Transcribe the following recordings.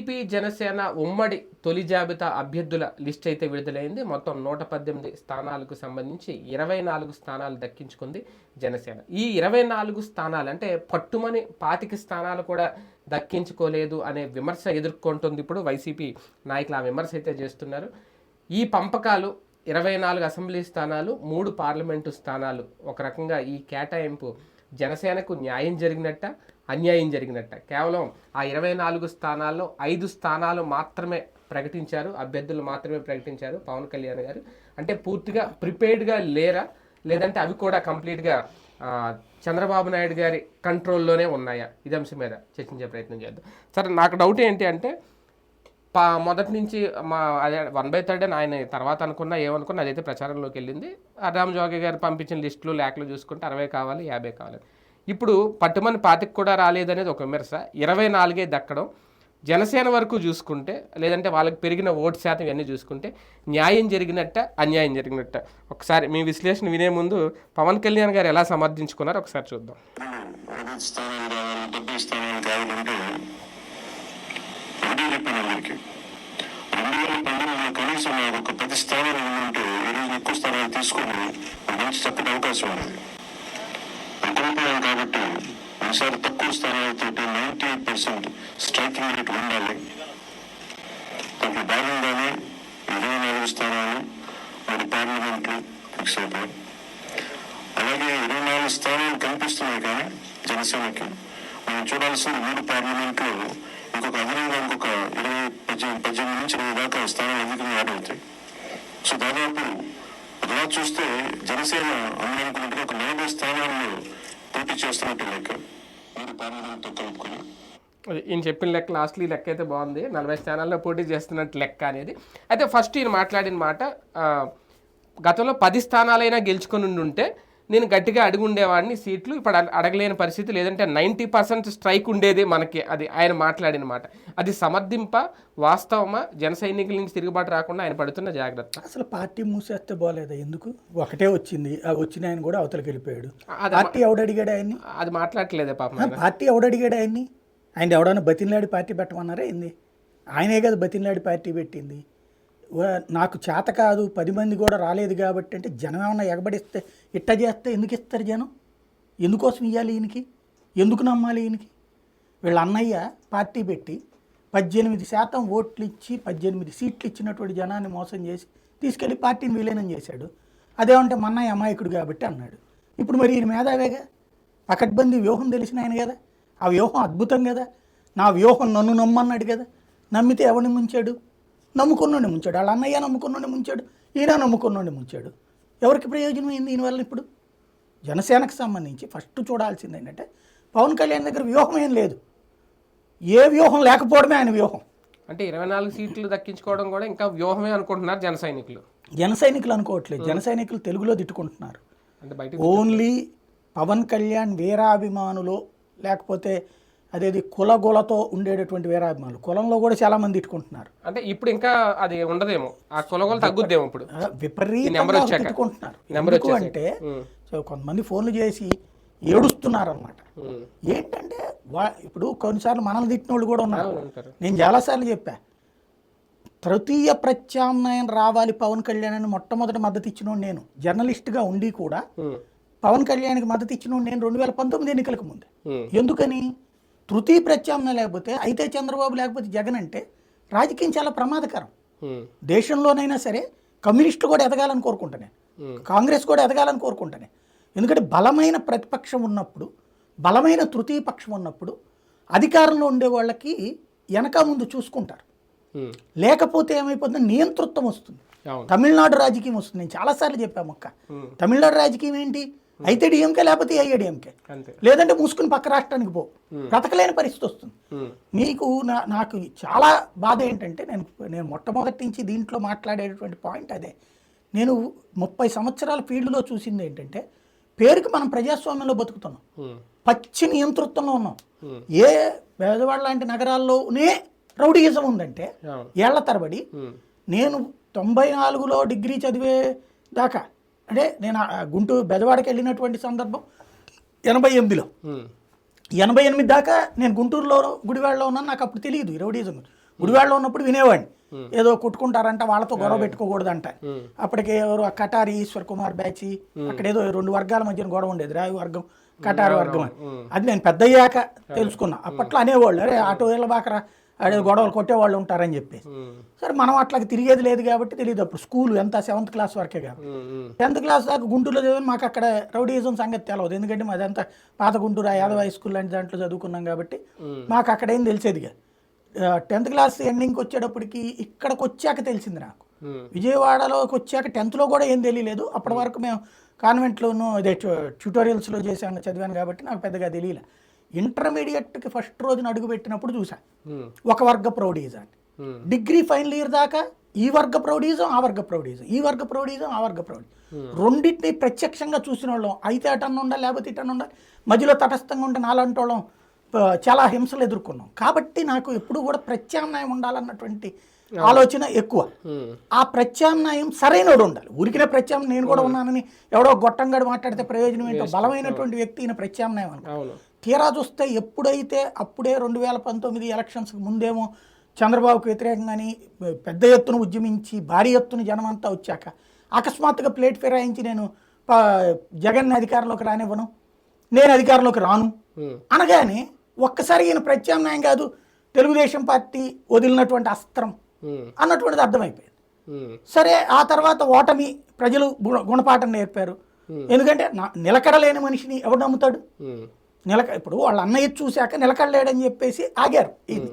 TDP Janasena ఉమ్మడి తొలి జాబితా అభ్యర్థుల లిస్ట్ అయితే విడుదలైంది. మొత్తం నూట పద్దెనిమిది స్థానాలకు సంబంధించి ఇరవై నాలుగు స్థానాలు దక్కించుకుంది జనసేన. ఈ ఇరవై నాలుగు స్థానాలు అంటే పట్టుమని పాతిక స్థానాలు కూడా దక్కించుకోలేదు అనే విమర్శ ఎదుర్కొంటుంది ఇప్పుడు వైసీపీ నాయకులు. ఆ విమర్శ అయితే చేస్తున్నారు. ఈ పంపకాలు ఇరవై నాలుగు అసెంబ్లీ స్థానాలు మూడు పార్లమెంటు స్థానాలు. ఒక రకంగా ఈ కేటాయింపు జనసేనకు న్యాయం జరిగినట్ట? అన్యాయం జరిగినట్ట. కేవలం ఆ ఇరవై నాలుగు స్థానాల్లో ఐదు స్థానాలు మాత్రమే ప్రకటించారు. అభ్యర్థులు మాత్రమే ప్రకటించారు. పవన్ కళ్యాణ్ గారు. అంటే పూర్తిగా ప్రిపేర్డ్గా లేరా? లేదంటే అవి కూడా కంప్లీట్గా చంద్రబాబు నాయుడు గారి కంట్రోల్లోనే ఉన్నాయా? ఇది అంశం మీద చర్చించే ప్రయత్నం చేద్దాం. సరే నాకు డౌట్ ఏంటి అంటే పా మొదటి నుంచి మా అదే వన్ బై థర్డ్ అని ఆయన తర్వాత అనుకున్నా ఏమనుకున్నా అదైతే ప్రచారంలోకి వెళ్ళింది. రామ్ జోగి గారు పంపించిన లిస్టులు లేఖలు చూసుకుంటే అరవై కావాలి యాభై కావాలి. ఇప్పుడు పట్టుమని పాతికి కూడా రాలేదనేది ఒక విమర్శ. ఇరవై నాలుగే దక్కడం. జనసేన వరకు చూసుకుంటే లేదంటే వాళ్ళకి పెరిగిన ఓటు శాతం ఇవన్నీ చూసుకుంటే న్యాయం జరిగినట్ట అన్యాయం జరిగినట్ట. ఒకసారి మీ విశ్లేషణ వినే ముందు పవన్ కళ్యాణ్ గారు ఎలా సమర్థించుకున్నారు ఒకసారి చూద్దాం. కనీసం ఒక పది స్థానాలు ఉందంటే ఈరోజు ఎక్కువ స్థానాలు తీసుకుని మంచి చక్కటి అవకాశం ఉంది. ఈసారి తక్కువ స్థానాలతో ninety eight percent striking rate ఉండాలి. దాంట్లో భాగంగానే ఇరవై నాలుగు స్థానాలు మరి పార్లమెంట్లు ఫిక్స్ అయిపోయాయి అలాగే ఇరవై నాలుగు స్థానాలు కనిపిస్తున్నాయి కానీ జనసేనకి. మనం చూడాల్సిన మూడు పార్లమెంట్లో ఇంకొక అదనంగా ఇంకొక ఇరవై పద్దెనిమిది పద్దెనిమిది నుంచి ఇరవై దాకా స్థానాలు అధికంగా యాడ్ అవుతాయి? సో దాదాపు అలా చూస్తే జనసేన అందనుకున్నట్టుగా ఒక నలభై స్థానాల్లో పోటీ చేస్తున్నట్టు లెక్క మూడు పార్లమెంట్తో కలుపుకొని అది ఈయన చెప్పిన లెక్క లాస్ట్లీ లెక్క అయితే బాగుంది. నలభై స్థానాల్లో పోటీ చేస్తున్నట్టు లెక్క అనేది. అయితే ఫస్ట్ ఈయన మాట్లాడిన మాట గతంలో పది స్థానాలైనా గెలుచుకొని ఉంటే నేను గట్టిగా అడిగి ఉండేవాడిని సీట్లు ఇప్పుడు అడ- అడగలేని పరిస్థితి. లేదంటే నైంటీ పర్సెంట్ స్ట్రైక్ ఉండేది మనకి అది ఆయన మాట్లాడిన మాట. అది సమర్థింప వాస్తవమా? జన సైనికుల నుంచి తిరుగుబాటు రాకుండా ఆయన పడుతున్న జాగ్రత్త. అసలు పార్టీ మూసేస్తే బాగాలేదా ఎందుకు? ఒకటే వచ్చింది. వచ్చిన ఆయన కూడా అవతలకి వెళ్ళిపోయాడు. పార్టీ ఎవడడిగాడు ఆయన్ని? అది మాట్లాడట్లేదే పాపం. పార్టీ ఎవడడిగాడు ఆయన్ని? ఆయన ఎవడన్నా బతిన్లాడి పార్టీ పెట్టమన్నారా ఏంది? ఆయనే కదా బతిన్లాడి పార్టీ పెట్టింది. నాకు చేత కాదు పది మంది కూడా రాలేదు కాబట్టి అంటే జనం ఏమన్నా ఎగబడిస్తే ఇట్ట చేస్తే ఎందుకు ఇస్తారు జనం? ఎందుకోసం ఇవ్వాలి ఈయనకి? ఎందుకు నమ్మాలి ఈయనకి? వీళ్ళ అన్నయ్య పార్టీ పెట్టి పద్దెనిమిది శాతం ఓట్లు ఇచ్చి పద్దెనిమిది సీట్లు ఇచ్చినటువంటి జనాన్ని మోసం చేసి తీసుకెళ్ళి పార్టీని విలీనం చేశాడు. అదేమంటే మా అన్నయ్య అమాయకుడు కాబట్టి అన్నాడు. ఇప్పుడు మరి ఈయన మేధావేగా? పకడ్బందీ వ్యూహం తెలిసిన ఆయన కదా. ఆ వ్యూహం అద్భుతం కదా. నా వ్యూహం నన్ను నమ్మన్నాడు కదా. నమ్మితే ఎవరిని ముంచాడు? నమ్ముకున్నోడిని ముంచాడు. వాళ్ళ అన్నయ్య నమ్ముకున్నోడిని ముంచాడు. ఈయన నమ్ముకున్నోడిని ముంచాడు. ఎవరికి ప్రయోజనం అయింది దీనివల్ల ఇప్పుడు? జనసేనకు సంబంధించి ఫస్ట్ చూడాల్సింది ఏంటంటే పవన్ కళ్యాణ్ దగ్గర వ్యూహం ఏం లేదు. ఏ వ్యూహం లేకపోవడమే ఆయన వ్యూహం. అంటే ఇరవై నాలుగు సీట్లు దక్కించుకోవడం కూడా ఇంకా వ్యూహమే అనుకుంటున్నారు జన సైనికులు. జన సైనికులు అనుకోవట్లేదు. జన సైనికులు తెలుగులో తిట్టుకుంటున్నారు. ఓన్లీ పవన్ కళ్యాణ్ వీరాభిమానులు లేకపోతే అదేది కులగులతో ఉండేటటువంటి వీరాభిమానులు కులంలో కూడా చాలా మంది తిట్టుకుంటున్నారు అంటే ఇప్పుడు ఇంకా అది ఉండదేమో ఆ కొలగోలు తగ్గుద్దేమో ఇప్పుడు విపరీతంగా. తిట్టుకుంటున్నారు ఎందుకు. అంటే కొంతమంది ఫోన్లు చేసి ఏడుస్తున్నారు అనమాట. ఏంటంటే వా ఇప్పుడు కొన్నిసార్లు మనల్ని తిట్టిన వాళ్ళు కూడా ఉన్నారు. నేను చాలాసార్లు చెప్పా తృతీయ ప్రత్యామ్నాయం రావాలి పవన్ కళ్యాణ్ అని మొట్టమొదటి మద్దతు ఇచ్చినోడు నేను జర్నలిస్ట్గా ఉండి కూడా. పవన్ కళ్యాణ్కి మద్దతు ఇచ్చినోడు నేను రెండు వేల పంతొమ్మిది ఎన్నికలకు ముందు. ఎందుకని? తృతీయ ప్రత్యామ్నాయం లేకపోతే అయితే చంద్రబాబు లేకపోతే జగన్ అంటే రాజకీయం చాలా ప్రమాదకరం. దేశంలోనైనా సరే కమ్యూనిస్టు కూడా ఎదగాలని కోరుకుంటాను. కాంగ్రెస్ కూడా ఎదగాలని కోరుకుంటాను. ఎందుకంటే బలమైన ప్రతిపక్షం ఉన్నప్పుడు బలమైన తృతీయ పక్షం ఉన్నప్పుడు అధికారంలో ఉండే వాళ్ళకి వెనక ముందు చూసుకుంటారు. లేకపోతే ఏమైపోతుంది నియంతృత్వం వస్తుంది. తమిళనాడు రాజకీయం వస్తుంది. నేను చాలాసార్లు చెప్పాము అక్క. తమిళనాడు రాజకీయం ఏంటి? అయితే డిఎంకే లేకపోతే ఏఐడిఎంకే లేదంటే మూసుకుని పక్క రాష్ట్రానికి పో. బ్రతకలేని పరిస్థితి వస్తుంది. నీకు నా నాకు చాలా బాధ ఏంటంటే నేను నేను మొట్టమొదటి నుంచి దీంట్లో మాట్లాడేటటువంటి పాయింట్ అదే. నేను ముప్పై సంవత్సరాల ఫీల్డ్లో చూసింది ఏంటంటే పేరుకి మనం ప్రజాస్వామ్యంలో బతుకుతున్నాం. పచ్చి నియంతృత్వంలో ఉన్నాం. ఏ పేదవాళ్ళ లాంటి నగరాల్లోనే రౌడీయిజం ఉందంటే ఏళ్ళ తరబడి. నేను తొంభై నాలుగులో డిగ్రీ చదివే దాకా అంటే నేను గుంటూరు బెదవాడకి వెళ్ళినటువంటి సందర్భం ఎనభై ఎనిమిదిలో. ఎనభై ఎనిమిది దాకా నేను గుంటూరులో గుడివాడలో ఉన్నాను. నాకు అప్పుడు తెలియదు రౌడీజం. గుడివాడలో ఉన్నప్పుడు వినేవాడిని. ఏదో కొట్టుకుంటారంట వాళ్ళతో గొడవ పెట్టుకోకూడదంట. అప్పటికే ఎవరు ఆ కటారి ఈశ్వర్ కుమార్ బ్యాచ్ అక్కడ ఏదో రెండు వర్గాల మధ్యన గొడవ ఉండేది. రావి వర్గం కటారి వర్గం అని. అది నేను పెద్ద అయ్యాక తెలుసుకున్నా. అప్పట్లో అనేవాళ్ళు అరే ఆటో వీళ్ళ బాకరా అదే గొడవలు కొట్టేవాళ్ళు ఉంటారని చెప్పేసి సరే మనం అట్లా తిరిగేది లేదు కాబట్టి తెలియదు అప్పుడు. స్కూల్ ఎంత సెవెంత్ క్లాస్ వరకే కాబట్టి టెన్త్ క్లాస్ దాకా గుంటూరులో చదివి మాకు అక్కడ రౌడీజం సంగతి తెలవదు. ఎందుకంటే మాదంతా పాత గుంటూరు యాదవ హై స్కూల్ లాంటి దాంట్లో చదువుకున్నాం కాబట్టి మాకు అక్కడ ఏం తెలిసేదిగా టెన్త్ క్లాస్ ఎండింగ్కి వచ్చేటప్పటికి ఇక్కడికి వచ్చాక తెలిసింది నాకు. విజయవాడలోకి వచ్చాక టెన్త్లో కూడా ఏం తెలియలేదు. అప్పటి వరకు మేము కాన్వెంట్లోనూ అదే ట్యూటోరియల్స్లో చేసాను చదివాను కాబట్టి నాకు పెద్దగా తెలియలే. ఇంటర్మీడియట్కి ఫస్ట్ రోజున అడుగు పెట్టినప్పుడు చూసాను ఒక వర్గ ప్రౌఢీజాన్ని డిగ్రీ ఫైనల్ ఇయర్ దాకా ఈ వర్గ ప్రౌఢీజం ఆ వర్గ ప్రౌఢీజం ఈ వర్గ ప్రౌఢీజం ఆ వర్గ ప్రౌఢి రెండింటిని ప్రత్యక్షంగా చూసిన వాళ్ళం. అయితే అటన్న ఉండాలి లేకపోతే ఇటన్న ఉండాలి. మధ్యలో తటస్థంగా ఉంటే నాలంటి వాళ్ళం. చాలా హింసలు ఎదుర్కొన్నాం. కాబట్టి నాకు ఎప్పుడు కూడా ప్రత్యామ్నాయం ఉండాలన్నటువంటి ఆలోచన ఎక్కువ. ఆ ప్రత్యామ్నాయం సరైనోడు ఉండాలి. ఉరికిన ప్రత్యామ్నాయం నేను కూడా ఉన్నానని ఎవడో గొట్టంగాడు మాట్లాడితే ప్రయోజనం ఏంటో బలమైనటువంటి వ్యక్తి ఈయన ప్రత్యామ్నాయం అనుకో తీరా చూస్తే ఎప్పుడైతే అప్పుడే రెండు వేల పంతొమ్మిది ఎలక్షన్స్కి ముందేమో చంద్రబాబుకు వ్యతిరేకంగాని పెద్ద ఎత్తున ఉద్యమించి భారీ ఎత్తున జనమంతా వచ్చాక అకస్మాత్తుగా ప్లేట్ ఫిరాయించి నేను జగన్ అధికారంలోకి రానివ్వను నేను అధికారంలోకి రాను. అనగానే ఒక్కసారి ఈయన ప్రత్యామ్నాయం కాదు తెలుగుదేశం పార్టీ వదిలినటువంటి అస్త్రం అన్నటువంటిది అర్థమైపోయింది. సరే ఆ తర్వాత ఓటమి ప్రజలు గుణ- గుణపాఠం నేర్పారు. ఎందుకంటే నా- నిలకడలేని మనిషిని ఎవడు నమ్ముతాడు? నిలక ఇప్పుడు వాళ్ళ అన్నయ్య చూశాక నిలకడలేడని చెప్పేసి ఆగారు ఇది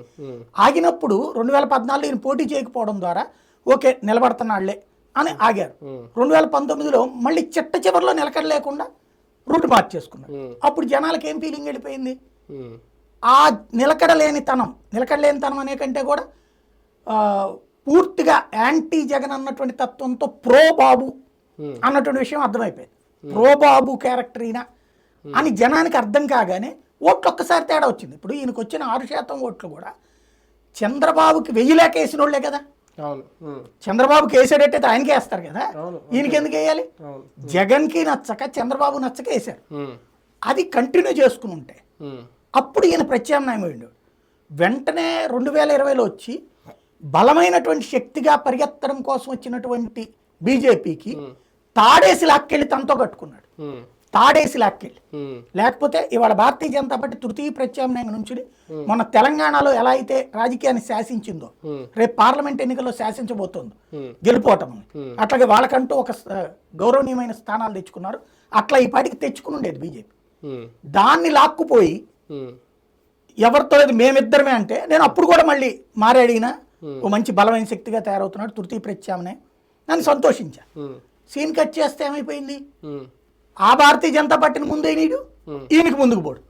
ఆగినప్పుడు రెండు వేల పద్నాలుగులో ఈయన పోటీ చేయకపోవడం ద్వారా ఓకే నిలబడుతున్నాళ్ళే అని ఆగారు. రెండు వేల పంతొమ్మిదిలో మళ్ళీ చిట్ట చివరిలో నిలకడ లేకుండా రూట్ మార్చేసుకున్నారు. అప్పుడు జనాలకి ఏం ఫీలింగ్ వెళ్ళిపోయింది? ఆ నిలకడలేనితనం నిలకడలేనితనం అనే కంటే కూడా పూర్తిగా యాంటీ జగన్ అన్నటువంటి తత్వంతో ప్రో బాబు అన్నటువంటి విషయం అర్థమైపోయింది. ప్రో బాబు క్యారెక్టర్ ఈయన. అని జనానికి అర్థం కాగానే ఓట్లు ఒక్కసారి తేడా వచ్చింది. ఇప్పుడు ఈయనకు వచ్చిన ఆరు శాతం ఓట్లు కూడా చంద్రబాబుకి వెయ్యి లేక వేసిన వాళ్ళే కదా చంద్రబాబుకి వేసాడైతే ఆయనకే వేస్తారు కదా. ఈయనకి ఎందుకు వేయాలి? జగన్కి నచ్చక చంద్రబాబు నచ్చక వేశారు. అది కంటిన్యూ చేసుకుని ఉంటే అప్పుడు ఈయన ప్రత్యామ్నాయం అయ్యిండు వెంటనే రెండు వేల ఇరవైలో వచ్చి బలమైనటువంటి శక్తిగా పరిగెత్తడం కోసం వచ్చినటువంటి బీజేపీకి తాడేసి లాక్కెళ్ళి తనతో కట్టుకున్నాడు. తాడేసి లాక్కెళ్ళి. లేకపోతే ఇవాళ భారతీయ జనతా పార్టీ తృతీయ ప్రత్యామ్నాయం నుంచి మన తెలంగాణలో ఎలా అయితే రాజకీయాన్ని శాసించిందో రేపు పార్లమెంట్ ఎన్నికల్లో శాసించబోతోందో. గెలిపోవటం అట్లాగే వాళ్ళకంటూ ఒక గౌరవనీయమైన స్థానాలు తెచ్చుకున్నారు. అట్లా ఈ పాటికి తెచ్చుకుని ఉండేది బీజేపీ దాన్ని లాక్కుపోయి ఎవరితో లేదు మేమిద్దరమే అంటే నేను అప్పుడు కూడా మళ్ళీ మారాడిగిన ఓ మంచి బలమైన శక్తిగా తయారవుతున్నాడు తృతీయ ప్రత్యామ్నాయం. నన్ను సంతోషించా. సీన్ కట్ చేస్తే ఏమైపోయింది? ఆ భారతీయ జనతా పార్టీని ముందే నీడు ఈయనకి ముందుకు పోడు.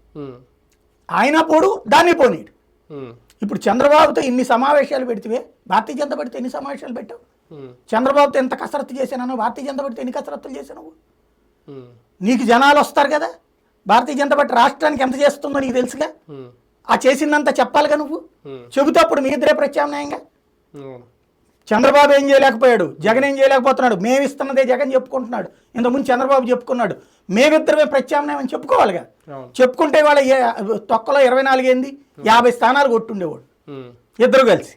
ఆయన పోడు దాన్ని పోనీడు ఇప్పుడు చంద్రబాబుతో ఇన్ని సమావేశాలు పెడితే భారతీయ జనతా పార్టీతో ఎన్ని సమావేశాలు పెట్టావు? చంద్రబాబుతో ఎంత కసరత్తు చేశానో భారతీయ జనతా పార్టీతో ఎన్ని కసరత్తులు చేశావు నీకు జనాలు వస్తారు కదా? భారతీయ జనతా పార్టీ రాష్ట్రానికి ఎంత చేస్తుందో నీకు తెలుసుగా? ఆ చేసిందంతా చెప్పాలిగా నువ్వు? చెబుతా అప్పుడు మీ ఇద్దరే ప్రత్యామ్నాయంగా? చంద్రబాబు ఏం చేయలేకపోయాడు? జగన్ ఏం చేయలేకపోతున్నాడు? మేము ఇస్తున్నదే జగన్ చెప్పుకుంటున్నాడు. ఇంతకుముందు చంద్రబాబు చెప్పుకున్నాడు. మేమిద్దరమే ప్రత్యామ్నాయం అని చెప్పుకోవాలిగా. చెప్పుకుంటే వాళ్ళ తొక్కలో ఇరవై నాలుగు ఏంది? యాభై స్థానాలు కొట్టుండేవాడు. ఇద్దరు కలిసి.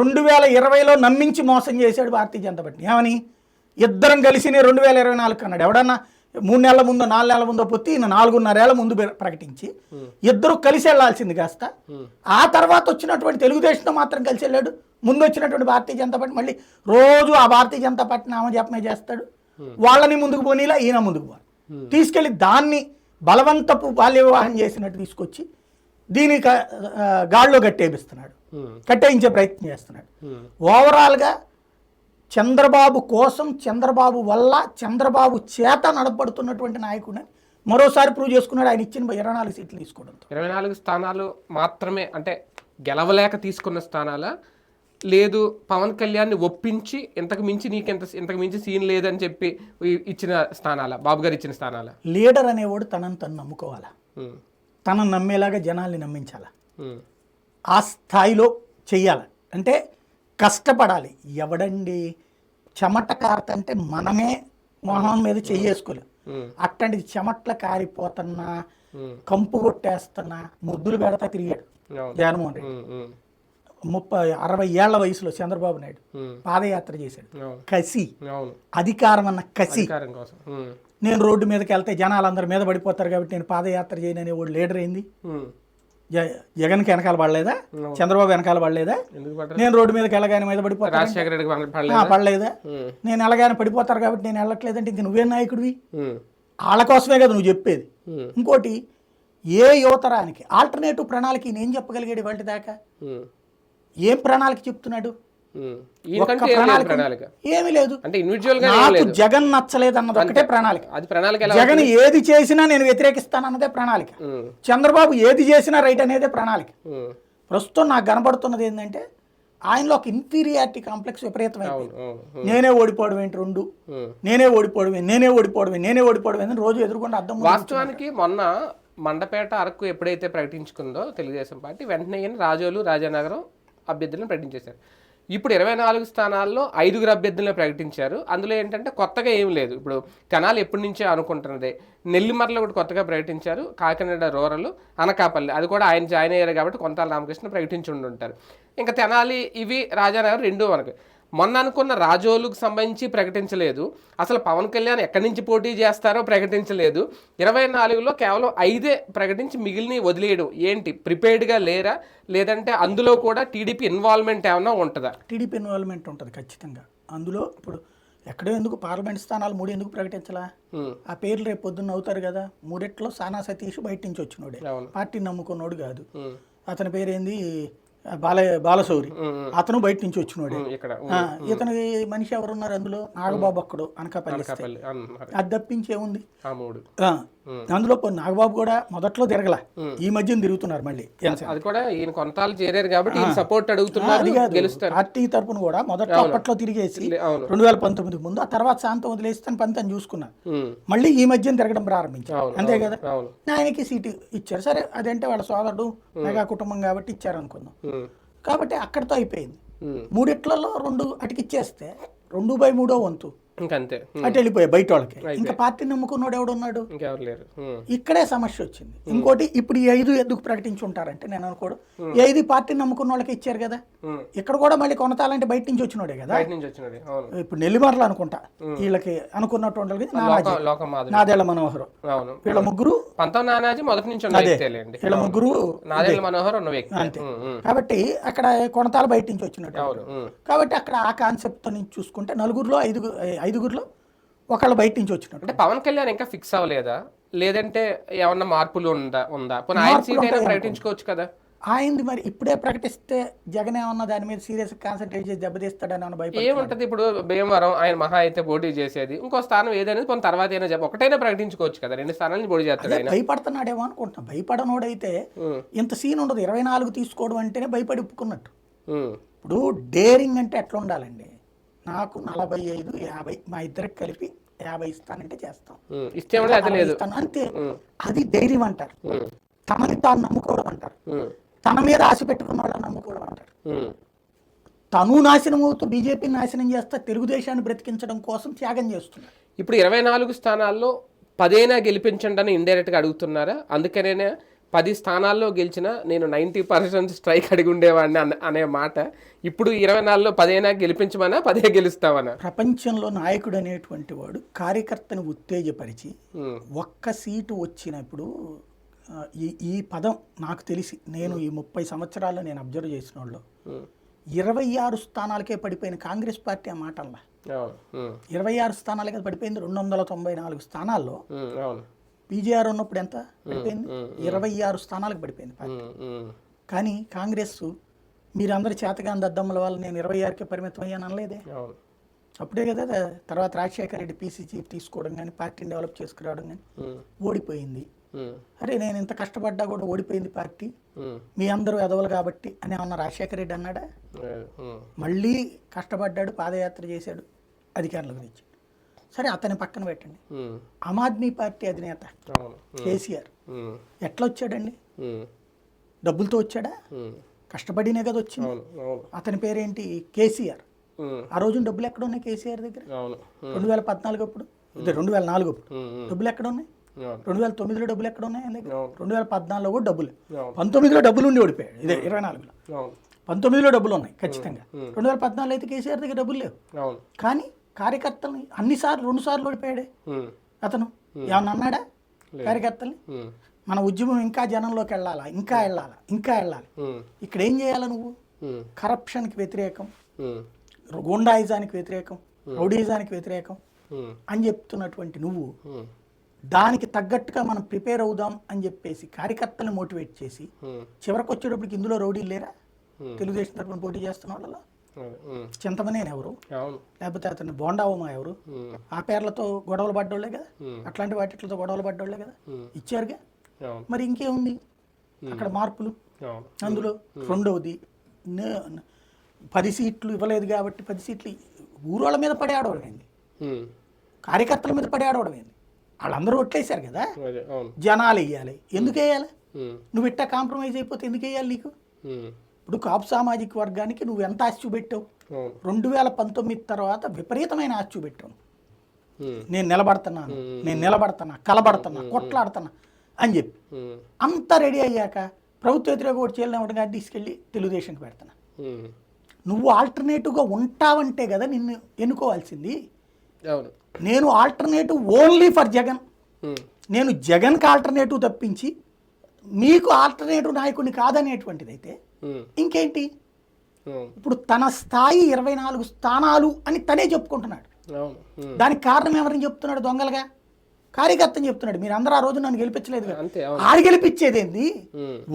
రెండు వేల ఇరవైలో నమ్మించి మోసం చేశాడు భారతీయ జనతా పార్టీ. ఏమని? ఇద్దరం కలిసి రెండు వేల ఇరవై నాలుగు అన్నాడు ఎవడన్నా మూడు నెలల ముందో నాలుగు నెలల ముందో పొత్తి ఈయన నాలుగున్నరేళ్ళ ముందు ప్రకటించి ఇద్దరు కలిసి వెళ్ళాల్సింది కాస్త. ఆ తర్వాత వచ్చినటువంటి తెలుగుదేశంతో మాత్రం కలిసి వెళ్ళాడు. ముందు వచ్చినటువంటి భారతీయ జనతా పార్టీ మళ్ళీ రోజు ఆ భారతీయ జనతా పార్టీ నామజపమే చేస్తాడు. వాళ్ళని ముందుకు పోనీలా ఈయన ముందుకు పోవాలి. తీసుకెళ్ళి దాన్ని బలవంతపు బాల్య వివాహం చేసినట్టు తీసుకొచ్చి దీని గాడిలో కట్టేపిస్తున్నాడు కట్టేయించే ప్రయత్నం చేస్తున్నాడు. ఓవరాల్గా చంద్రబాబు కోసం చంద్రబాబు వల్ల చంద్రబాబు చేత నడపడుతున్నటువంటి నాయకుడిని మరోసారి ప్రూవ్ చేసుకున్నాడు. ఆయన ఇచ్చిన ఇరవై నాలుగు సీట్లు తీసుకోవడంతో. ఇరవై నాలుగు స్థానాలు మాత్రమే అంటే గెలవలేక తీసుకున్న స్థానాల లేదు. పవన్ కళ్యాణ్ని ఒప్పించి ఇంతకు మించి నీకెంత ఇంతకు మించి సీన్ లేదని చెప్పి ఇచ్చిన స్థానాల బాబు గారు ఇచ్చిన స్థానాల. లీడర్ అనేవాడు తనను తను నమ్ముకోవాలా? తనను నమ్మేలాగా జనాల్ని నమ్మించాలా? ఆ స్థాయిలో చెయ్యాలి? అంటే కష్టపడాలి. ఎవడండి? చెమట కారుతంటే మనమే మొహం మీద చెయ్యేసుకోలేం. అట్టంటిది చెమట్ల కారిపోతున్నా కంపు కొట్టేస్తున్నా ముద్దులు పెడతా తిరిగాడు. జగన్మోహన్ రెడ్డి. ముప్పై అరవై ఏళ్ళ వయసులో చంద్రబాబు నాయుడు పాదయాత్ర చేశాడు. కసి. అధికారం అన్న కసి. నేను రోడ్డు మీదకి వెళ్తే జనాలు అందరి మీద పడిపోతారు కాబట్టి నేను పాదయాత్ర చేయనని వాడు లీడర్ అయింది. జగన్కి వెనకాల పడలేదా? చంద్రబాబు వెనకాల పడలేదా? నేను రోడ్డు మీదకి వెళ్ళగానే మీద పడిపోతా పడలేదా? నేను వెళ్ళగానే పడిపోతారు కాబట్టి నేను వెళ్ళట్లేదంటే ఇంక నువ్వే నాయకుడివి? వాళ్ళ కోసమే కదా నువ్వు చెప్పేది. ఇంకోటి ఏ యువతరానికి ఆల్టర్నేటివ్ ప్రణాళిక ఏం చెప్పగలిగాడు ఇవాళ దాకా? ఏం ప్రణాళిక చెప్తున్నాడు? ఏమీ లేదు అంటే ఇండివిజువల్గా ఏం నాకు జగన్ నచ్చలేదు అన్నది ఒకటే ప్రణాళిక. అది ప్రణాళిక జగన్ ఏది చేసినా నేను వ్యతిరేకిస్తాను అన్నదే ప్రణాళిక చంద్రబాబు ఏది చేసినా రైట్ అనేదే ప్రణాళిక. ప్రస్తుతం నాకు కనబడుతున్నది ఏంటంటే ఆయనలో ఒక ఇన్ఫీరియారిటీ కాంప్లెక్స్ విపరీతమైంది నేనే ఓడిపోవడం ఏంటి రెండు. నేనే ఓడిపోవడమే నేనే ఓడిపోవడమే నేనే ఓడిపోవడం ఏంటి? రోజు ఎదుర్కొంటే అర్థం వాస్తవానికి మొన్న మండపేట అరకు ఎప్పుడైతే ప్రకటించుకుందో తెలుగుదేశం పార్టీ వెంటనే రాజోలు రాజానగరం అభ్యర్థులను ప్రకటించేశారు. ఇప్పుడు ఇరవై నాలుగు స్థానాల్లో ఐదుగురు అభ్యర్థులను ప్రకటించారు. అందులో ఏంటంటే కొత్తగా ఏం లేదు. ఇప్పుడు తెనాలి ఎప్పటి నుంచే అనుకుంటున్నదే. నెల్లిమర్లో కూడా కొత్తగా ప్రకటించారు. కాకినాడ రూరల్ అనకాపల్లి అది కూడా ఆయన జాయిన్ అయ్యారు కాబట్టి కొంతాల రామకృష్ణ ప్రకటించి ఉంటారు ఇంకా తెనాలి ఇవి రాజానగర్ రెండు మనకు. మొన్న అనుకున్న రాజోలుకు సంబంధించి ప్రకటించలేదు. అసలు పవన్ కళ్యాణ్ ఎక్కడి నుంచి పోటీ చేస్తారో ప్రకటించలేదు. ఇరవై నాలుగులో కేవలం ఐదే ప్రకటించి మిగిలిన వదిలేయడం. ఏంటి? ప్రిపేర్డ్గా లేరా? లేదంటే అందులో కూడా టీడీపీ ఇన్వాల్వ్మెంట్ ఏమైనా ఉంటుందా? టీడీపీ ఇన్వాల్వ్మెంట్ ఉంటుంది ఖచ్చితంగా. అందులో ఇప్పుడు ఎక్కడో ఎందుకు పార్లమెంట్ స్థానాలు మూడు ఎందుకు ప్రకటించలా? ఆ పేర్లు రేపు పొద్దున్న అవుతారు కదా. మూడిట్లో సానా సతీష్ బయట నుంచి వచ్చినోడే. పార్టీని నమ్ముకున్నోడు కాదు. అతని పేరేంది? బాల బాలశౌరి. అతను బయట నుంచి వచ్చినోడే. ఇతని మనిషి ఎవరున్నారు అందులో? నాగబాబు ఒక్కడు అనకాపల్లి అది. తప్పించి ఏముంది? ఆ మూడు. ఆ, అందులో పోనీ నాగబాబు కూడా మొదట్లో తిరగల. ఈ మధ్యన తిరుగుతున్నారు మళ్ళీ. జనసేన. అది కూడా ఈయన కొంతాలు చేరారు కాబట్టి ఈయన సపోర్ట్ అడుగుతున్నారు పార్టీ తరపున కూడా మొదట్లో అప్పట్లో తిరిగేసి రెండు వేల పంతొమ్మిదికి ముందు ఆ తర్వాత శాంతం వదిలేస్తాను పంతని చూసుకున్నాను ఉమ్, మళ్ళీ ఈ మధ్యన తిరగడం ప్రారంభించారు. అంతే కదా? ఆయనకి సీటు ఇచ్చారు. సరే అదంటే వాళ్ళ సోదరుడు మెగా కుటుంబం కాబట్టి ఇచ్చారు అనుకుందాం కాబట్టి అక్కడితో అయిపోయింది. మూడిట్లలో రెండు అటుకిచ్చేస్తే రెండు బై మూడో వంతు. ఉమ్, అటు వెళ్ళిపోయాయి బయట వాళ్ళకి ఇంకా పార్టీ నమ్ముకున్నాడు ఎవడున్నాడు? ఇంకెవరు లేరు. ఇక్కడే సమస్య వచ్చింది. ఇంకోటి ఇప్పుడు ఈ ఐదు ఎందుకు ప్రకటించి ఉంటారంటే నేను అనుకోడు. ఈ ఐదు పార్టీ నమ్ముకున్న వాళ్ళకి ఇచ్చారు కదా. ఇక్కడ కూడా మళ్ళీ కొనతాలంటే బయట నుంచి వచ్చినోడే కదా. ఇప్పుడు నెల్లిమర్లు అనుకుంటా. వీళ్ళకి అనుకున్నట్టు నాదేళ్ళ మనోహరం. వీళ్ళ ముగ్గురు నానాజీ మొదటి నుంచి వీళ్ళ ముగ్గురు నాదేళ్ళ మనోహర్ ఉన్న వ్యక్తి. ఉమ్, ఉమ్, కాబట్టి అక్కడ కొనతాల బయట నుంచి వచ్చినట్టు కాబట్టి అక్కడ ఆ కాన్సెప్ట్ నుంచి చూసుకుంటే నలుగురిలో ఐదుగురు ఐదుగురిలో ఒకళ్ళు బయట నుంచి వచ్చినట్టు. అంటే పవన్ కళ్యాణ్ ఇంకా ఫిక్స్ అవ్వలేదా? లేదంటే ఏమన్నా మార్పులు ఉందా ఉందా? పోనీ ఆయన సీట్ అయినా ప్రకటించుకోవచ్చు కదా. ఆయనది మరి ఇప్పుడే ప్రకటిస్తే జగన్ ఏమన్నా దాని మీద సీరియస్ కాన్సన్ట్రేట్ చేసి దెబ్బతీస్తాడని ఏమన్నా భయపడి ఏముంటది ఇప్పుడు భీమవరం ఆయన మహా అయితే పోటీ చేసేది. ఇంకో స్థానం ఏదైనా కొంత తర్వాత అయినా చెప్ప ఒకటైనా ప్రకటించుకోవచ్చు కదా. రెండు స్థానాల పోటీ చేస్తాడు ఆయన. భయపడుతున్నాడేమో అనుకుంటున్నా. భయపడనోడైతే ఇంత సీన్ ఉండదు. ఇరవై నాలుగు తీసుకోవడం అంటేనే భయపడి ఒప్పుకున్నట్టు. ఇప్పుడు డేరింగ్ అంటే ఎట్లా ఉండాలండి? నాకు నలభై ఐదు యాభై మా ఇద్దరికి కలిపి యాభై ఇస్తానంటే చేస్తాం. ఇస్తాను. అంతే. అది ధైర్యం అంటారు. తనని తాను నమ్ముకోవడం అంటారు. తన మీద ఆశ పెట్టుకున్న వాళ్ళని నమ్ముకోవడం అంటారు. తను నాశనం అవుతూ బీజేపీని నాశనం చేస్తా తెలుగుదేశాన్ని బ్రతికించడం కోసం త్యాగం చేస్తున్నారు. ఇప్పుడు ఇరవై నాలుగు స్థానాల్లో పదేనా గెలిపించండి అని ఇండైరెక్ట్గా అడుగుతున్నారా? అందుకనే పది స్థానాల్లో గెలిచిన నేను నైంటీ పర్సెంట్ స్ట్రైక్ అడిగి ఉండేవాడిని అన్న అనే మాట. ఇప్పుడు ఇరవై నాలుగులో పదేనా గెలిపించమనా పదే గెలుస్తామనా ప్రపంచంలో నాయకుడు అనేటువంటి వాడు కార్యకర్తని ఉత్తేజపరిచి ఒక్క సీటు వచ్చినప్పుడు ఈ ఈ పదం నాకు తెలిసి నేను ఈ ముప్పై సంవత్సరాల్లో నేను అబ్జర్వ్ చేసిన వాళ్ళు ఇరవై ఆరు స్థానాలకే పడిపోయిన కాంగ్రెస్ పార్టీ ఆ మాటల్లా. ఇరవై ఆరు స్థానాలకే పడిపోయింది రెండు వందల తొంభై నాలుగు స్థానాల్లో. పీజీఆర్ ఉన్నప్పుడు ఎంత పడిపోయింది? ఇరవై ఆరు స్థానాలకు పడిపోయింది పార్టీ. కానీ కాంగ్రెస్ మీరందరూ చేతగాని దద్దమ్మల వల్ల నేను ఇరవై ఆరుకే పరిమితం అయ్యాను అనలేదే. అప్పుడే కదా తర్వాత రాజశేఖర రెడ్డి పీసీ చీఫ్ తీసుకోవడం కానీ పార్టీని డెవలప్ చేసుకురావడం కానీ ఓడిపోయింది. అరే నేను ఇంత కష్టపడ్డా కూడా ఓడిపోయింది పార్టీ. మీ అందరూ ఎదవలు కాబట్టి అని ఏమన్నా రాజశేఖర రెడ్డి అన్నాడా? మళ్ళీ కష్టపడ్డాడు పాదయాత్ర చేశాడు అధికారుల గురించి. సరే అతని పక్కన పెట్టండి. ఆమ్ ఆద్మీ పార్టీ అధినేత కేసీఆర్. ఎట్లా వచ్చాడండి డబ్బులతో వచ్చాడా? కష్టపడినే కదా వచ్చింది. అతని పేరేంటి? కేసీఆర్. ఆ రోజున డబ్బులు ఎక్కడ ఉన్నాయి కేసీఆర్ దగ్గర? రెండు వేల పద్నాలుగు అప్పుడు. ఇదే రెండు వేల నాలుగు అప్పుడు. డబ్బులు ఎక్కడ ఉన్నాయి? రెండు వేల తొమ్మిదిలో డబ్బులు ఎక్కడ ఉన్నాయి దగ్గర. రెండు వేల పద్నాలుగులో కూడా డబ్బులు పంతొమ్మిదిలో డబ్బులు ఉండి ఓడిపోయాడు. ఇదే ఇరవై నాలుగులో పంతొమ్మిదిలో డబ్బులు ఉన్నాయి ఖచ్చితంగా. రెండు వేల పద్నాలుగు అయితే కేసీఆర్ దగ్గర డబ్బులు లేవు. కానీ కార్యకర్తల్ని అన్నిసార్లు రెండు సార్లు ఓడిపోయాడే అతను ఏమన్నా అన్నాడా? కార్యకర్తల్ని? మన ఉద్యమం ఇంకా జనంలోకి వెళ్ళాలా? ఇంకా వెళ్ళాలా? ఇంకా వెళ్ళాలి. ఇక్కడ ఏం చేయాలి నువ్వు? కరప్షన్కి వ్యతిరేకం. గుండాయిజానికి వ్యతిరేకం. రౌడీజానికి వ్యతిరేకం. అని చెప్తున్నటువంటి నువ్వు దానికి తగ్గట్టుగా మనం ప్రిపేర్ అవుదాం అని చెప్పేసి కార్యకర్తలను మోటివేట్ చేసి చివరికి వచ్చేటప్పటికి ఇందులో రౌడీలు లేరా. తెలుగుదేశం తరఫున పోటీ చేస్తున్న వాళ్ళలో? చింతమనేని ఎవరు? లేకపోతే అతను బోండావమా ఎవరు? ఆ పేర్లతో గొడవలు పడ్డోళ్ళే కదా. అట్లాంటి వాటితో గొడవలు పడ్డోళ్ళే కదా. ఇచ్చారుగా? మరి ఇంకేముంది? అక్కడ మార్పులు. అందులో రెండవది పది సీట్లు ఇవ్వలేదు కాబట్టి పది సీట్లు ఊరోళ్ళ మీద పడి ఆడవడమైంది కార్యకర్తల మీద పడి ఆడవడమైంది వాళ్ళందరూ ఒట్లేశారు కదా? జనాలు వేయాలి ఎందుకు వేయాలి నువ్వు ఇట్టా కాంప్రమైజ్ అయిపోతే ఎందుకు వేయాలి నీకు? ఇప్పుడు కాపు సామాజిక వర్గానికి నువ్వు ఎంత ఆశ చూపెట్టావు అవును. రెండు వేల పంతొమ్మిది తర్వాత విపరీతమైన ఆశ చూపెట్టావు ఉమ్, నేను నిలబడుతున్నాను నేను నిలబడుతున్నా కలబడుతున్నా కొట్లాడుతున్నా అని చెప్పి. అంతా రెడీ అయ్యాక ప్రభుత్వ వ్యతిరేక ఓటు చేయాలని ఒకటి కానీ తీసుకెళ్ళి తెలుగుదేశంకి పెడుతున్నా నువ్వు ఆల్టర్నేటివ్గా ఉంటావంటే కదా నిన్ను ఎన్నుకోవాల్సింది. నేను ఆల్టర్నేటివ్ ఓన్లీ ఫర్ జగన్. నేను జగన్కి ఆల్టర్నేటివ్ తప్పించి మీకు ఆల్టర్నేటివ్ నాయకుడిని కాదనేటువంటిది అయితే ఇంకేంటి? ఇప్పుడు తన స్థాయి ఇరవై నాలుగు స్థానాలు అని తనే చెప్పుకుంటున్నాడు. దానికి కారణం ఎవరిని చెప్తున్నాడు దొంగలుగా? కార్యకర్తని చెప్తున్నాడు. మీరు అందరూ ఆ రోజు నన్ను గెలిపించలేదు ఆడి గెలిపించేదేంది?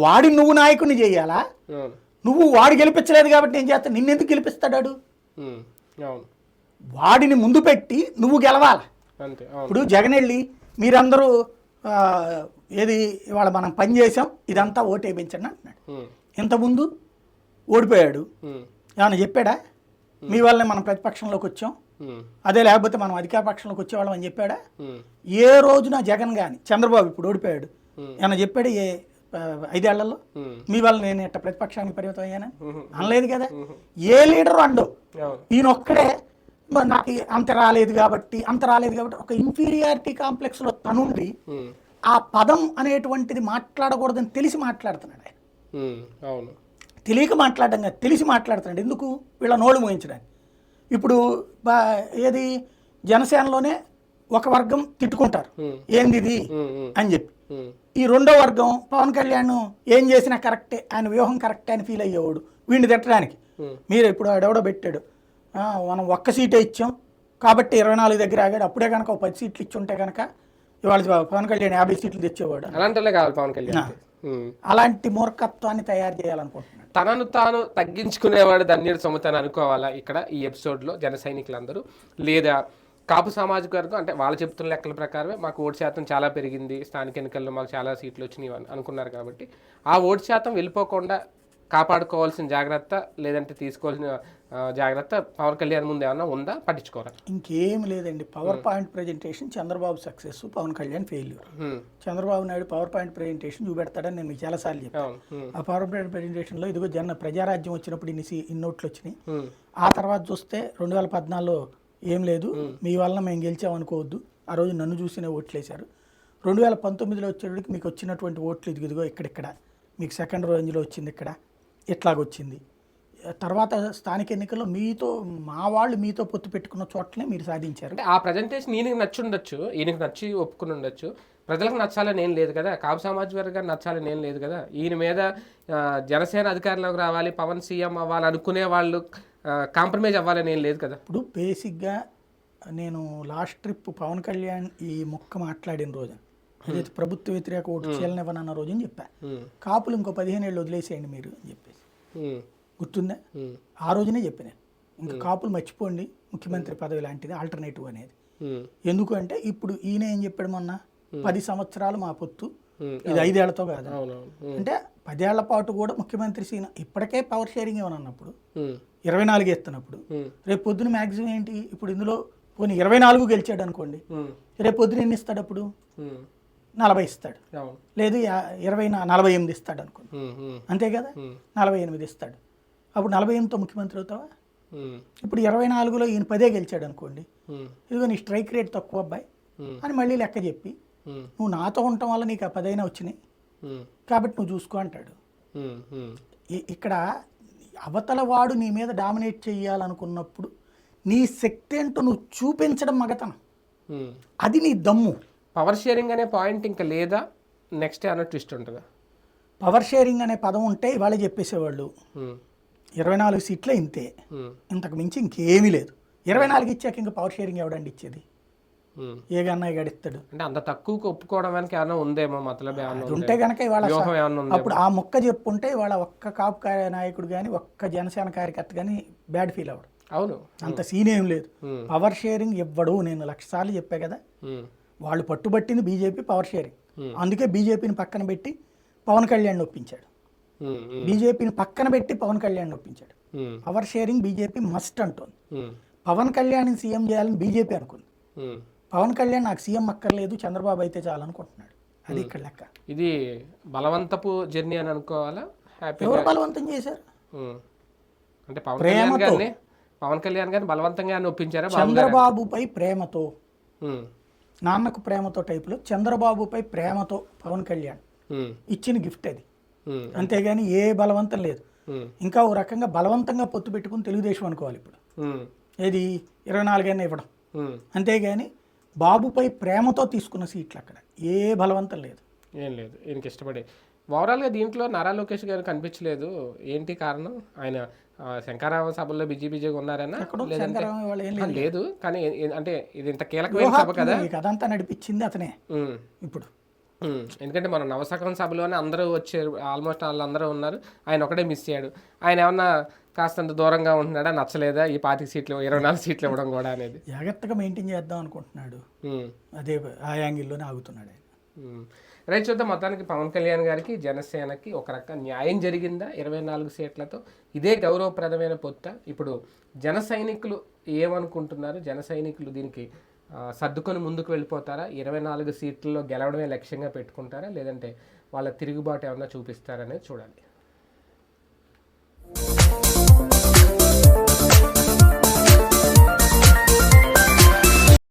వాడి నువ్వు నాయకుడిని చేయాలా? నువ్వు వాడు గెలిపించలేదు కాబట్టి నేను చేస్తాను నిన్నెందుకు గెలిపిస్తాడు వాడు? ఉమ్, అవును. వాడిని ముందు పెట్టి నువ్వు గెలవాలి? ఇప్పుడు జగన్ వెళ్ళి మీరందరూ ఏది ఇవాళ మనం పని చేసాం ఇదంతా ఓటు వేయించండి అంటున్నాడు ఇంతకుముందు ఓడిపోయాడు. ఏమైనా చెప్పాడా? మీ వల్లనే మనం ప్రతిపక్షంలోకి వచ్చాం. అదే లేకపోతే మనం అధికార పక్షంలోకి వచ్చేవాళ్ళం అని చెప్పాడా? ఏ రోజున జగన్ కానీ చంద్రబాబు ఇప్పుడు ఓడిపోయాడు. ఏమన్నా చెప్పాడు ఏ ఐదేళ్ళలో? మీ వల్ల నేను ఇట్ట ప్రతిపక్షానికి పరిమితం అయ్యానా? అనలేదు కదా? ఏ లీడరు అండు? అవును. ఈయన ఒక్కడే. "మరి నాకు అంత రాలేదు కాబట్టి అంత రాలేదు కాబట్టి ఒక ఇన్ఫీరియారిటీ కాంప్లెక్స్లో తనుండి ఆ పదం అనేటువంటిది మాట్లాడకూడదని తెలిసి మాట్లాడుతున్నాడు ఆయన. అవును. తెలియక మాట్లాడడం కాదు తెలిసి మాట్లాడుతున్నాడు. ఎందుకు? వీళ్ళ నోళ్ళు మోయించడానికి. ఇప్పుడు బా ఏది? జనసేనలోనే ఒక వర్గం తిట్టుకుంటారు. ఏంది ఇది? అని చెప్పి. ఈ రెండో వర్గం పవన్ కళ్యాణ్ ఏం చేసినా కరెక్టే ఆయన వ్యూహం కరెక్టే అని ఫీల్ అయ్యేవాడు. వీడిని తిట్టడానికి. మీరు ఇప్పుడు ఆడెవడో పెట్టాడు. "ఆ, మనం ఒక్క సీటే ఇచ్చాం. కాబట్టి ఇరవై నాలుగు దగ్గర ఆగాడు. అప్పుడే కనుక ఒక పది సీట్లు ఇచ్చి ఉంటే కనుక ఇవాళ పవన్ కళ్యాణ్ యాభై సీట్లు తెచ్చేవాడు. అలాంటి కావాలి పవన్ కళ్యాణ్. అలాంటి మూర్ఖత్వాన్ని తయారు చేయాలనుకుంటున్నాను తనను తాను తగ్గించుకునేవాడు ధన్యుడు సొమ్ముతని అనుకోవాలా ఇక్కడ ఈ ఎపిసోడ్లో జన సైనికులందరూ? లేదా కాపు సామాజిక వర్గం? అంటే వాళ్ళు చెప్తున్న లెక్కల ప్రకారమే మాకు ఓటు శాతం చాలా పెరిగింది స్థానిక ఎన్నికల్లో మాకు చాలా సీట్లు వచ్చినాయి అని అనుకున్నారు కాబట్టి ఆ ఓటు శాతం వెళ్ళిపోకుండా కాపాడుకోవాల్సిన జాగ్రత్త లేదంటే తీసుకోవాల్సిన జాగ్రత్త పవన్ కళ్యాణ్ ముందు ఏమన్నా ఉందా? పట్టించుకోరా. ఇంకేం లేదండి. Power point presentation Chandrababu success Pawan Kalyan failure. Chandrababu Naidu power point presentation చూపెడతాడని నేను మీకు చాలాసార్లు చెప్పాను. ఆ పవర్ పాయింట్ ప్రజెంటేషన్లో ఇదిగో జన ప్రజారాజ్యం వచ్చినప్పుడు ఇన్ని సీ- ఇన్ని నోట్లు వచ్చినాయి. ఆ తర్వాత చూస్తే రెండు వేల పద్నాలుగులో ఏం లేదు. మీ వల్ల మేము గెలిచామనుకోవద్దు ఆ రోజు నన్ను చూసినే ఓట్లు వేశారు రెండు వేల పంతొమ్మిదిలో వచ్చేటికి మీకు వచ్చినటువంటి ఓట్లు ఇదిగో ఇక్కడిక్కడ. మీకు సెకండ్ రేంజ్లో వచ్చింది ఇక్కడ. ఇట్లాగొచ్చింది తర్వాత స్థానిక ఎన్నికల్లో మీతో మా వాళ్ళు మీతో పొత్తు పెట్టుకున్న చోట్లనే మీరు సాధించారు. అంటే ఆ ప్రజెంటేషన్ ఈయనకి నచ్చి ఉండొచ్చు ఈయనకి నచ్చి ఒప్పుకుని ఉండొచ్చు. ప్రజలకు నచ్చాలని ఏం లేదు కదా. కాపు సామాజిక వర్గాన్ని నచ్చాలని ఏం లేదు కదా. ఈయన మీద జనసేన అధికారంలోకి రావాలి పవన్ సీఎం అవ్వాలి అనుకునే వాళ్ళు కాంప్రమైజ్ అవ్వాలని ఏం లేదు కదా. ఇప్పుడు బేసిక్గా నేను లాస్ట్ ట్రిప్ పవన్ కళ్యాణ్ ఈ మొక్క మాట్లాడిన రోజు. ప్రభుత్వ వ్యతిరేక ఓటు చేయాలనివ్వనన్న రోజు అని చెప్పా. హ్మ్. కాపులు ఇంకో పదిహేను ఏళ్ళు వదిలేసేయండి మీరు అని చెప్పేసి హ్మ్. గుర్తుందా. ఆ రోజునే చెప్పిన ఇంకా కాపులు మర్చిపోండి ముఖ్యమంత్రి పదవి లాంటిది ఆల్టర్నేటివ్ అనేది. ఎందుకు అంటే ఇప్పుడు ఈయన ఏం చెప్పాడు మొన్న పది సంవత్సరాలు మా పొత్తు. ఇది ఐదేళ్ళతో కాదు. అంటే పదేళ్ళ పాటు కూడా ముఖ్యమంత్రి సీన ఇప్పటికే పవర్ షేరింగ్ ఇవ్వనన్నప్పుడు హ్మ్. ఇరవై నాలుగు ఎత్తున్నప్పుడు హ్మ్. రేపు పొద్దున మ్యాక్సిమం ఏంటి ఇప్పుడు ఇందులో పోనీ ఇరవై నాలుగు గెలిచాడు అనుకోండి. రేపు పొద్దున ఎన్ని ఇస్తాడు అప్పుడు. నలభై ఇస్తాడు లేదు ఇరవై నలభై ఎనిమిది ఇస్తాడు. హ్మ్. అంతే కదా. నలభై ఎనిమిది ఇస్తాడు అప్పుడు నలభై ఎనిమిదితో ముఖ్యమంత్రి అవుతావా. ఇప్పుడు ఇరవై నాలుగులో ఈయన పదే గెలిచాడు అనుకోండి. ఇదిగో నీ స్ట్రైక్ రేట్ తక్కువ అబ్బాయి. అని మళ్ళీ లెక్క చెప్పి. నువ్వు నాతో ఉండటం వల్ల నీకు ఆ పదైనా వచ్చినాయి. కాబట్టి నువ్వు చూసుకో అంటాడు ఇక్కడ అవతల వాడు నీ మీద డామినేట్ చేయాలనుకున్నప్పుడు నీ శక్తి ఏంటో నువ్వు చూపించడం మగతనం. అది నీ దమ్ము పవర్ షేరింగ్ అనే పాయింట్ ఇంకా లేదా నెక్స్ట్ ఏమైనా ట్విస్ట్ ఉంటుందా పవర్ షేరింగ్ అనే పదం ఉంటే ఇవాళ చెప్పేసేవాళ్ళు. ఇరవై నాలుగు సీట్లే ఇంతే. ఇంతకు మించి ఇంకేమీ లేదు ఇరవై నాలుగు ఇచ్చాక ఇంకా పవర్ షేరింగ్ ఎవడండి ఇచ్చేది. ఏ గన్నయ్య గడిస్తాడు అంటే అంత తక్కువకి ఒప్పుకోవడం వెనక ఏమైనా ఉందేమో మతలబ్ ఉంటే. గనక ఇవాళ. అప్పుడు ఆ మొక్క చెప్పుంటే ఇవాళ ఒక్క కాపు నాయకుడు కానీ ఒక్క జనసేన కార్యకర్త కానీ బ్యాడ్ ఫీల్ అవ్వడు అవును అంత సీన్ ఏం లేదు. పవర్ షేరింగ్ ఇవ్వడు నేను లక్ష సార్లు చెప్పా కదా. వాళ్ళు పట్టుబట్టింది బీజేపీ పవర్ షేరింగ్ Hmm. అందుకే బీజేపీని పక్కన పెట్టి పవన్ కళ్యాణ్ ఒప్పించాడు ఉమ్. ఉమ్. బీజేపీని పక్కన పెట్టి పవన్ కళ్యాణ్ ఒప్పించాడు. పవర్ షేరింగ్ బీజేపీ మస్ట్ అంటోంది. పవన్ కళ్యాణ్ సీఎం చేయాలని బీజేపీ అనుకుంది. పవన్ కళ్యాణ్ నాకు సీఎం అక్కర్లేదు చంద్రబాబు అయితే చాలనుకుంటున్నాడు అది ఇక్కడ లెక్క ఇది బలవంతపు జర్నీ అని అనుకోవాలా ఎవరు బలవంతం చేశారు అంటే పవన్ కళ్యాణ్ ప్రేమతో. గారిని పవన్ కళ్యాణ్ గారిని బలవంతంగా ఒప్పించారా? చంద్రబాబుపై ప్రేమతో. నాన్నకు ప్రేమతో టైపులో చంద్రబాబుపై ప్రేమతో పవన్ కళ్యాణ్. ఇచ్చిన గిఫ్ట్ అది. అంతేగాని ఏ బలవంతం లేదు. ఇంకా ఓ రకంగా బలవంతంగా పొత్తు పెట్టుకుని తెలుగుదేశం అనుకోవాలి ఇప్పుడు. ఏది ఇరవై నాలుగైనా ఇవ్వడం. అంతేగాని బాబుపై ప్రేమతో తీసుకున్న సీట్లు అక్కడ ఏ బలవంతం లేదు ఏం లేదు ఈయనకి ఇష్టపడి ఓవరాల్గా దీంట్లో నారా లోకేష్ గారు కనిపించలేదు. ఏంటి కారణం? ఆయన శంకరామ సభల్లో బిజీ బిజీగా ఉన్నారనా ఎక్కడో లేదంటే శంకరరామ వాళ్ళు ఏం ఆ, లేదు. కానీ అంటే ఇది ఇంత కీలకమైన సభ కదా? కథంతా నడిపించింది అతనే. ఇప్పుడు. ఎందుకంటే మనం నవశకం సభలోనే అందరూ వచ్చారు. ఆల్మోస్ట్ వాళ్ళందరూ ఉన్నారు. ఆయన ఒకడే మిస్ అయ్యాడు. ఆయన ఏమన్నా కాస్తంత దూరంగా ఉంటున్నాడా? నచ్చలేదా? ఈ పాతి సీట్లు ఇరవై నాలుగు సీట్లు ఇవ్వడం కూడా అనేది. జాగ్రత్తగా మెయింటైన్ చేద్దాం అనుకుంటున్నాడు. అదే ఆ యాంగిల్లోనే ఆగుతున్నాడు ఆయన. రైట్ చూద్దాం మొత్తానికి పవన్ కళ్యాణ్ గారికి జనసేనకి ఒక రకం న్యాయం జరిగిందా? ఇరవై నాలుగు సీట్లతో ఇదే గౌరవప్రదమైన పొత్త. ఇప్పుడు జన సైనికులు ఏమనుకుంటున్నారు? జన సైనికులు దీనికి సర్దుకొని ముందుకు వెళ్ళిపోతారా? ఇరవై నాలుగు సీట్లలో గెలవడమే లక్ష్యంగా పెట్టుకుంటారా? లేదంటే వాళ్ళ తిరుగుబాటు ఏమన్నా చూపిస్తారనేది చూడాలి.